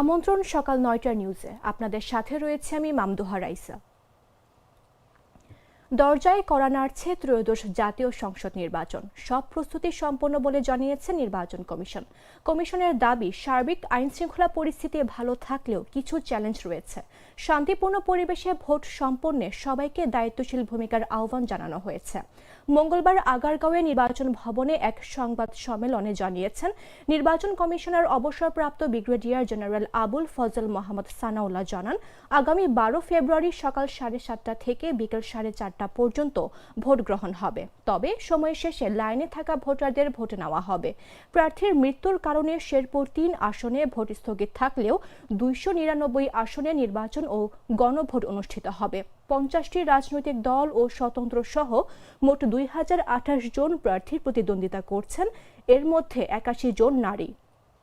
আমন্ত্রণ সকাল নয়টা নিউজে আপনাদের সাথে রয়েছে আমি মামদোহা রাইসা। দরজায় করা নাড়ছে ত্রয়োদশ জাতীয় সংসদ নির্বাচন। সব প্রস্তুতি সম্পন্ন বলে জানিয়েছে নির্বাচন কমিশন। কমিশনের দাবি, সার্বিক আইন শৃঙ্খলা পরিস্থিতি ভালো থাকলেও কিছু চ্যালেঞ্জ রয়েছে। শান্তিপূর্ণ পরিবেশে ভোট সম্পন্নে সবাইকে দায়িত্বশীল ভূমিকার আহ্বান জানানো হয়েছে। মঙ্গলবার আগারগাঁওয়ে নির্বাচন ভবনে এক সংবাদ সম্মেলনে জানিয়েছেন, নির্বাচন কমিশনার অবসরপ্রাপ্ত ব্রিগেডিয়ার জেনারেল আবুল ফজল মোহাম্মদ সানাউল্লাহ জানান, আগামী বারো ফেব্রুয়ারি সকাল সাড়ে সাতটা থেকে বিকেল সাড়ে চারটা পর্যন্ত ভোট গ্রহণ হবে। তবে সময় শেষে লাইনে থাকা ভোটারদের ভোট নেওয়া হবে। প্রার্থীর মৃত্যুর কারণে শেরপুর তিন আসনে ভোট স্থগিত থাকলেও দুইশো নিরানব্বই আসনে নির্বাচন ও গণভোট অনুষ্ঠিত হবে। পঞ্চাশটি রাজনৈতিক দল ও স্বতন্ত্র সহ মোট দুই হাজার আঠাশ জন প্রার্থী প্রতিদ্বন্দ্বিতা করছেন। এর মধ্যে একাশি জন নারী।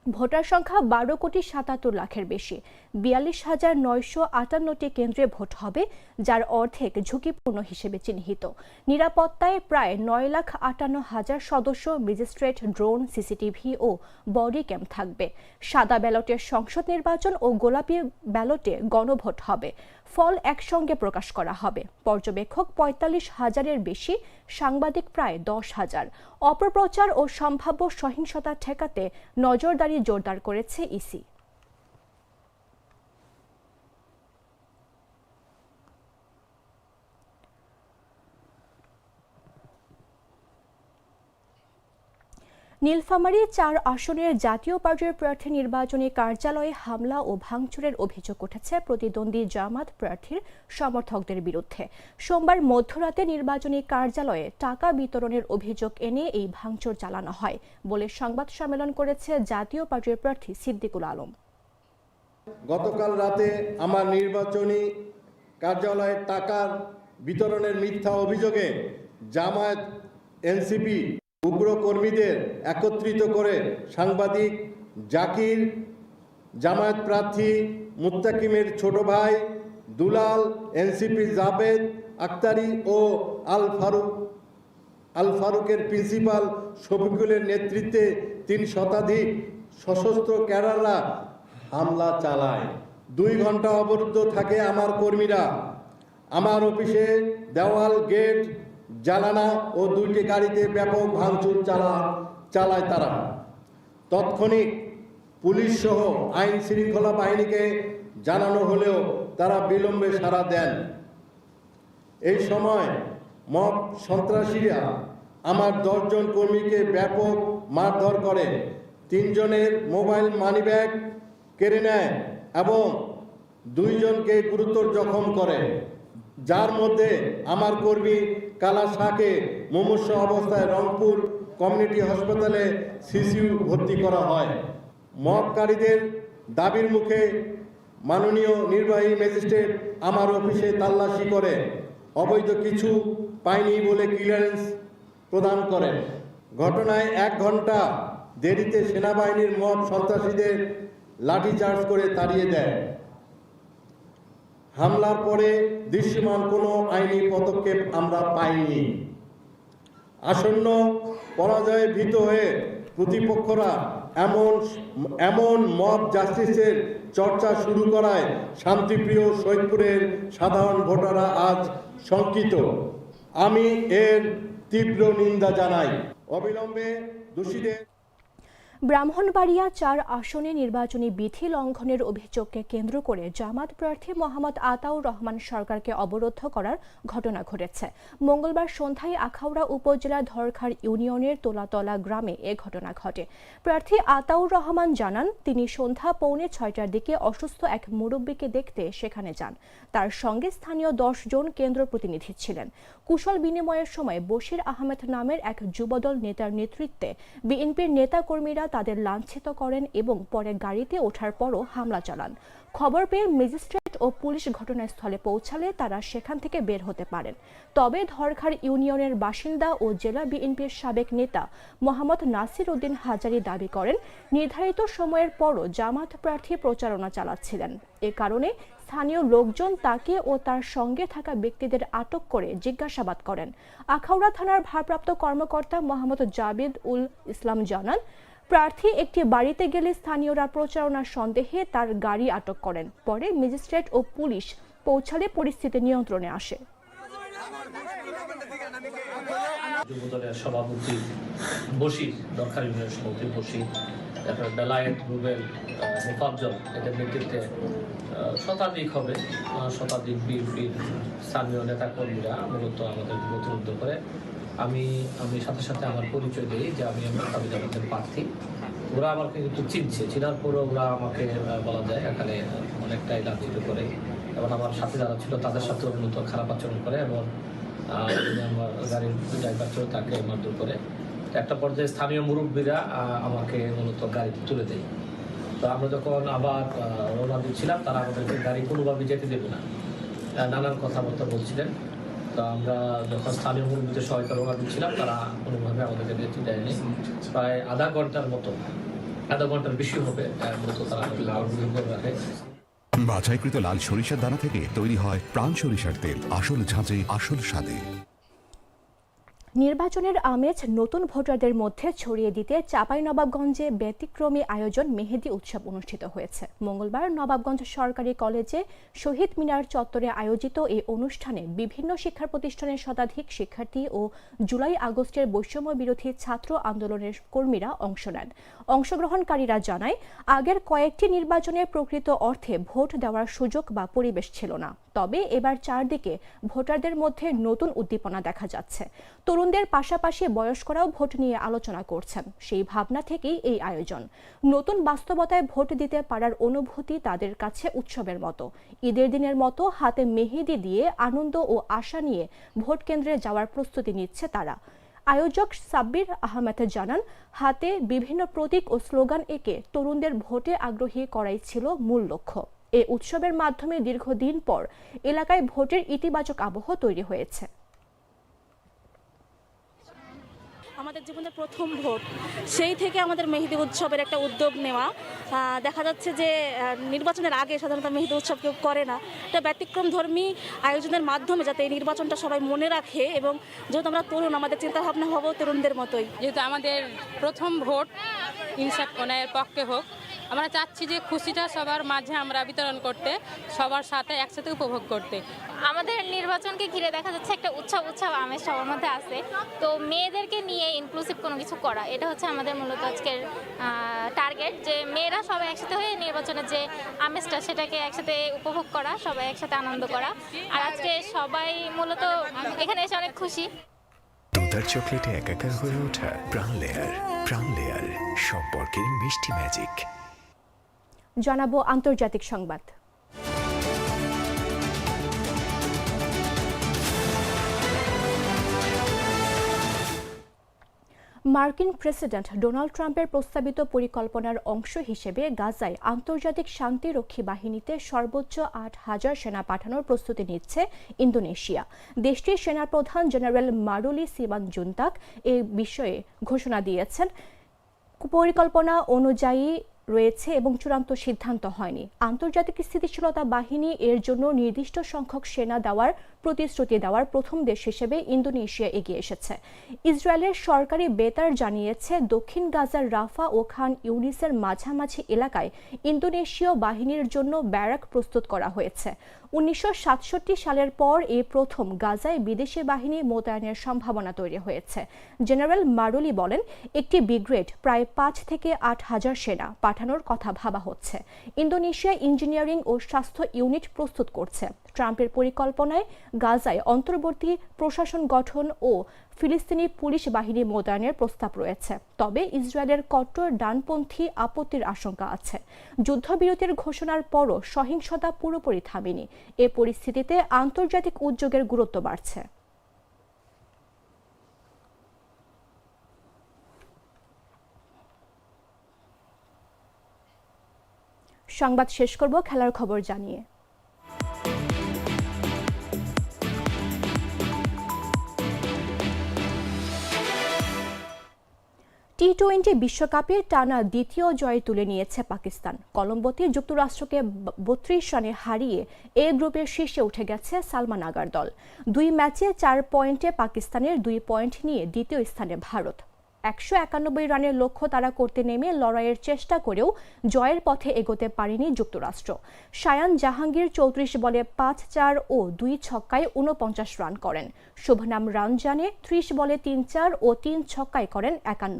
ভোটার সংখ্যা বারো কোটি সাতাত্তর লাখের বেশি। বিয়াল্লিশ হাজার নয়শো আটান্নটি কেন্দ্রে ভোট হবে, যার অর্ধেক ঝুঁকিপূর্ণ হিসেবে চিহ্নিত। নিরাপত্তায় প্রায় নয় লাখ আটান্ন হাজার সদস্য, ম্যাজিস্ট্রেট, ড্রোন, সিসিটিভি ও বডি ক্যাম্প থাকবে। সাদা ব্যালটের সংসদ নির্বাচন ও গোলাপি ব্যালটে গণভোট হবে। ফল একসঙ্গে প্রকাশ করা হবে। পর্যবেক্ষক পঁয়তাল্লিশ হাজারের বেশি, সাংবাদিক প্রায় দশ হাজার। অপপ্রচার ও সম্ভাব্য সহিংসতা ঠেকাতে নজরদারি জোরদার করেছে ইসি। নীলফামারী চার আসনের জাতীয় পার্টির প্রার্থী নির্বাচনী কার্যালয়ে হামলা ও ভাঙচুরের অভিযোগ উঠেছে প্রতিদ্বন্দ্বী জামাত প্রার্থীর সমর্থকদের বিরুদ্ধে। সোমবার মধ্যরাতে নির্বাচনী কার্যালয়ে টাকা বিতরণের অভিযোগ এনে এই ভাঙচুর চালানো হয় বলে সংবাদ সম্মেলন করেছে জাতীয় পার্টির প্রার্থী সিদ্দিকুল আলম। গতকাল রাতে আমার নির্বাচনী কার্যালয়ে টাকার বিতরণের মিথ্যা অভিযোগে জামায়াত এনসিপি উগ্র কর্মীদের একত্রিত করে সাংবাদিক জাকির, জামায়াত প্রার্থী মুত্তাকিমের ছোট ভাই দুলাল এনসিপি জাবেদ আক্তারি ও আল ফারুক, আল ফারুকের প্রিন্সিপাল শফিকুলের নেতৃত্বে তিন শতাধিক সশস্ত্র ক্যাডাররা হামলা চালায়। দুই ঘণ্টা অবরুদ্ধ থাকে আমার কর্মীরা। আমার অফিসে দেওয়াল, গেট জানানা ও দুইটি গাড়িতে ব্যাপক ভাঙচুর চালা, চালায় তারা। তৎক্ষণিক পুলিশ সহ আইন শৃঙ্খলা বাহিনীকে জানানো হলেও তারা বিলম্বে সাড়া দেন। এই সময় মব সন্ত্রাসীরা আমার দশজন কর্মীকে ব্যাপক মারধর করে, তিনজনের মোবাইল মানিব্যাগ কেড়ে নেয় এবং দুইজনকে গুরুতর জখম করে। যার মধ্যে আমার কর্মী কালা শাহকে মুমূর্ষ অবস্থায় রংপুর কমিউনিটি হাসপাতালে সিসিউ ভর্তি করা হয়। মবকারীদের দাবির মুখে মাননীয় নির্বাহী ম্যাজিস্ট্রেট আমার অফিসে তাল্লাশি করে। অবৈধ কিছু পায়নি বলে ক্লিয়ারেন্স প্রদান করেন। ঘটনায় এক ঘণ্টা দেরিতে সেনাবাহিনীর মব সন্ত্রাসীদের লাঠিচার্জ করে তাড়িয়ে দেয়। হামলার পরে দৃশ্যমান কোনো আইনি পদক্ষেপ আমরা পাইনি। আসন্ন পরাজয়ে ভীত হয়ে প্রতিপক্ষরা এমন এমন মব জাস্টিসের চর্চা শুরু করায় শান্তিপ্রিয় সৈদপুরের সাধারণ ভোটাররা আজ শঙ্কিত। আমি এর তীব্র নিন্দা জানাই। অবিলম্বে দোষীদের ব্রাহ্মণবাড়িয়া চার আসনে নির্বাচনী বিধি লঙ্ঘনের অভিযোগকে কেন্দ্র করে জামাত প্রার্থী মোহাম্মদ আতাউর রহমান সরকারকে অবরুদ্ধ করার ঘটনা ঘটেছে। মঙ্গলবার সন্ধ্যায় আখাউড়া উপজেলা ধরখার ইউনিয়নের তোলাতলা গ্রামে এ ঘটনা ঘটে। প্রার্থী আতাউর রহমান জানান, তিনি সন্ধ্যা পৌনে ছয়টার দিকে অসুস্থ এক মুরব্বীকে দেখতে সেখানে যান। তার সঙ্গে স্থানীয় দশ জন কেন্দ্র প্রতিনিধি ছিলেন। কুশল বিনিময়ের সময় বশির আহমেদ নামের এক যুবদল নেতার নেতৃত্বে বিএনপির নেতাকর্মীরা তাদের লাঞ্ছিত করেন এবং পরে গাড়িতে ওঠার পরও হামলা চালান। খবর পেয়ে ম্যাজিস্ট্রেট ও পুলিশ ঘটনাস্থলে পৌঁছালে তারা সেখান থেকে বের হতে পারেন। তবে ধরখার ইউনিয়নের বাসিন্দা ও জেলা বিএনপির সাবেক নেতা মোহাম্মদ নাসির উদ্দিন হাজারি দাবি করেন, নির্ধারিত সময়ের পরও জামাত প্রার্থী প্রচারণা চালাচ্ছিলেন। এ কারণে স্থানীয় লোকজন তাকে ও তার সঙ্গে থাকা ব্যক্তিদের আটক করে জিজ্ঞাসাবাদ করেন। আখাউড়া থানার ভারপ্রাপ্ত কর্মকর্তা মোহাম্মদ জাবেদ উল ইসলাম জানান প্রার্থী একটি বাড়িতে গেলে স্থানীয়রা প্রচারণার সন্দেহে তার গাড়ি আটক করেন। পরে ম্যাজিস্ট্রেট ও পুলিশ পৌঁছালে পরিস্থিতি নিয়ন্ত্রণে আসে। যুবদলের সভাপতি বশির দরকার ইউনিয়নের সভাপতি বশির তারপর বেলায়েত রুবেল আহ, এদের নেতৃত্বে শতাধিক হবে। শতাধিক বিএনপির স্থানীয় নেতাকর্মীরা মূলত আমাদের নথিবদ্ধ করে আমি আমি সাথে সাথে আমার পরিচয় দিই যে আমি আমার কাবিজাবাদের প্রার্থী। ওরা আমাকে কিন্তু চিনছে। চিনার পরেও ওরা আমাকে বলা যায় এখানে অনেকটাই লাঞ্ছিত করে। এবং আমার সাথে যারা ছিল তাদের সাথেও মূলত খারাপ আচরণ করে এবং আমার গাড়ির ড্রাইভার ছিল তাকে মারধর করে। একটা পর্যায়ে স্থানীয় মুরব্বীরা আমাকে মূলত গাড়িতে তুলে দেয়। তো আমরা যখন আবার রওনা দিচ্ছিলাম, তারা আমাদেরকে গাড়ি কোনোভাবে যেতে দেবে না। নানান কথাবার্তা বলছিলেন। তো আমরা যখন স্থানীয় কর্মীদের সহায়তা রওনা দিচ্ছিলাম তারা কোনোভাবে আমাদেরকে নেতৃত্ব দেয়নি। প্রায় আধা ঘণ্টার মতো, আধা ঘণ্টার বেশি হবে মূলত তারা রাখে। বাছাইকৃত লাল সরিষার দানা থেকে তৈরি হয় প্রাণ সরিষার তেল। আসল ঝাঁঝে, আসল স্বাদে। নির্বাচনের আমেজ নতুন ভোটারদের মধ্যে ছড়িয়ে দিতে চাঁপাইনবাবগঞ্জে ব্যতিক্রমী আয়োজন মেহেদি উৎসব অনুষ্ঠিত হয়েছে। মঙ্গলবার নবাবগঞ্জ সরকারি কলেজে শহীদ মিনার চত্বরে আয়োজিত এই অনুষ্ঠানে বিভিন্ন শিক্ষা প্রতিষ্ঠানের শতাধিক শিক্ষার্থী ও জুলাই আগস্টের বৈষম্য বিরোধী ছাত্র আন্দোলনের কর্মীরা অংশ নেন। অংশগ্রহণকারীরা জানায়, আগের কয়েকটি নির্বাচনে প্রকৃত অর্থে ভোট দেওয়ার সুযোগ বা পরিবেশ ছিল না। তবে এবার চারদিকে ভোটারদের মধ্যে নতুন উদ্দীপনা দেখা যাচ্ছে। তরুণদের পাশাপাশি বয়স্করাও ভোট নিয়ে আলোচনা করছেন। সেই ভাবনা থেকেই এই আয়োজন। নতুন বাস্তবতায় ভোট দিতে পারার অনুভূতি তাদের কাছে উৎসবের মতো। ঈদের দিনের মতো হাতে মেহেদি দিয়ে আনন্দ ও আশা নিয়ে ভোট কেন্দ্রে যাওয়ার প্রস্তুতি নিচ্ছে তারা। আয়োজক সাব্বির আহমেদ জানান, হাতে বিভিন্ন প্রতীক ও স্লোগান এঁকে তরুণদের ভোটে আগ্রহী করাই ছিল মূল লক্ষ্য। এ উৎসবের মাধ্যমে দীর্ঘদিন পর এলাকায় ভোটের ইতিবাচক আবহ তৈরি হয়েছে। আমাদের জীবনের প্রথম ভোট। সেই থেকে আমাদের মেহেদি উৎসবের একটা উদ্যোগ নেওয়া। দেখা যাচ্ছে যে নির্বাচনের আগে সাধারণত মেহেদি উৎসব কেউ করে না। এটা ব্যতিক্রম ধর্মী আয়োজনের মাধ্যমে যাতে এই নির্বাচনটা সবাই মনে রাখে এবং যেহেতু আমরা তরুণ, আমাদের চিন্তাভাবনা হব তরুণদের মতোই। যেহেতু আমাদের প্রথম ভোট, ইনসাফ কোনায়ের পক্ষে হোক আমরা চাচ্ছি যে খুশিটা সবার মাঝে আমরা বিতরণ করতে সবার সাথে একসাথে উপভোগ করতে। আমাদের নির্বাচনকে ঘিরে দেখা যাচ্ছে একটা উৎসব উৎসব আমেজ সবার মধ্যে আছে। তো মেয়েদেরকে নিয়ে ইনক্লুসিভ কোনো কিছু করা এটা হচ্ছে আমাদের মূলত আজকের টার্গেট যে মেয়েরা সবাই একসাথে হয়ে নির্বাচনের যে আমেজটা সেটাকে একসাথে উপভোগ করা সবাই একসাথে আনন্দ করা। আর আজকে সবাই মূলত এখানে এসে অনেক খুশি। তোতার চকলেটে একাকার হয়ে ওঠা প্রাণ লেয়ার প্রাণ লেয়ার সম্পর্কের মিষ্টি ম্যাজিক জানাব আন্তর্জাতিক সংবাদ। মার্কিন প্রেসিডেন্ট ডোনাল্ড ট্রাম্পের প্রস্তাবিত পরিকল্পনার অংশ হিসেবে গাজায় আন্তর্জাতিক শান্তিরক্ষী বাহিনীতে সর্বোচ্চ আট হাজার সেনা পাঠানোর প্রস্তুতি নিচ্ছে ইন্দোনেশিয়া। দেশটির সেনাপ্রধান জেনারেল মারুলি সিমান জুন্তাক এ বিষয়ে ঘোষণা দিয়েছেন। পরিকল্পনা অনুযায়ী রয়েছে এবং চূড়ান্ত সিদ্ধান্ত হয়নি। আন্তর্জাতিক স্থিতিশীলতা বাহিনী এর জন্য নির্দিষ্ট সংখ্যক সেনা দেওয়ার প্রতিশ্রুতি দেওয়ার প্রথম দেশ হিসেবে ইন্দোনেশিয়া এগিয়ে এসেছে। ইসরায়েলের সরকারি বেতার জানিয়েছে, দক্ষিণ গাজার রাফা ও খান ইউনিসের মাঝামাঝি এলাকায় ইন্দোনেশীয় বাহিনীর জন্য ব্যারাক প্রস্তুত করা হয়েছে। উনিশশো সাতষট্টি সালের পর এই প্রথম গাজায় বিদেশি বাহিনী মোতায়েনের সম্ভাবনা তৈরি হয়েছে। জেনারেল মারুলি বলেন, একটি ব্রিগেড প্রায় পাঁচ থেকে আট হাজার সেনা পাঠানোর কথা ভাবা হচ্ছে। ইন্দোনেশিয়া ইঞ্জিনিয়ারিং ও স্বাস্থ্য ইউনিট প্রস্তুত করছে। ট্রাম্পের পরিকল্পনায় গাজায় অন্তর্বর্তী প্রশাসন গঠন ও ফিলিস্তিনি পুলিশ বাহিনী মোতায়েনের প্রস্তাব রয়েছে। তবে ইসরায়েলের কট্টর ডানপন্থী আপত্তির আশঙ্কা আছে। যুদ্ধবিরতির ঘোষণার পরও সহিংসতা পুরোপুরি থামেনি। এ পরিস্থিতিতে আন্তর্জাতিক উদ্যোগের গুরুত্ব বাড়ছে। সংবাদ শেষ করব, খেলার খবর জানিয়ে। টি টোয়েন্টি বিশ্বকাপে টানা দ্বিতীয় জয় তুলে নিয়েছে পাকিস্তান। কলম্বোতে যুক্তরাষ্ট্রকে বত্রিশ রানে হারিয়ে এ গ্রুপের শীর্ষে উঠে গেছে সালমান আগার দল দুই ম্যাচে চার পয়েন্টে পাকিস্তানের দুই পয়েন্ট নিয়ে দ্বিতীয় স্থানে ভারত। একশো একানব্বই রানের লক্ষ্য তারা করতে নেমে লড়াইয়ের চেষ্টা করেও জয়ের পথে এগোতে পারেনি যুক্তরাষ্ট্র। সায়ান জাহাঙ্গীর চৌত্রিশ বলে পাঁচ চার ও দুই ছক্কায় উনপঞ্চাশ রান করেন। শুভনাম রানজানে ত্রিশ বলে তিন চার ও তিন ছক্কায় করেন একান্ন।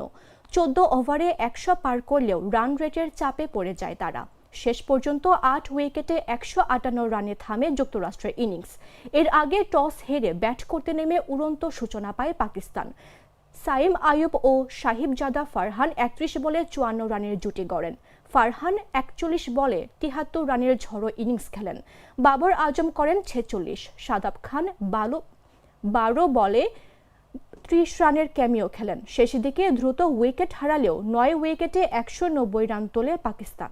চোদ্দ ওভারে একশো পার করলেও রান রেটের চাপে পড়ে যায় তারা। শেষ পর্যন্ত আট উইকেটে একশো আটান্ন রানে থামে যুক্তরাষ্ট্রের ইনিংস। এর আগে টস হেরে ব্যাট করতে নেমে উড়ন্ত সূচনা পায় পাকিস্তান। সাইম আয়ুব ও সাহিবজাদা ফারহান একত্রিশ বলে চুয়ান্ন রানের জুটি গড়েন। ফারহান একচল্লিশ বলে তিহাত্তর রানের ঝড়ো ইনিংস খেলেন। বাবর আজম করেন ছেচল্লিশ, সাদাব খান বালো, বারো বলে ত্রিশ রানের ক্যামিও খেলেন। শেষ দিকে দ্রুত উইকেট হারালেও নয় উইকেটে একশো নব্বই রান তোলে পাকিস্তান।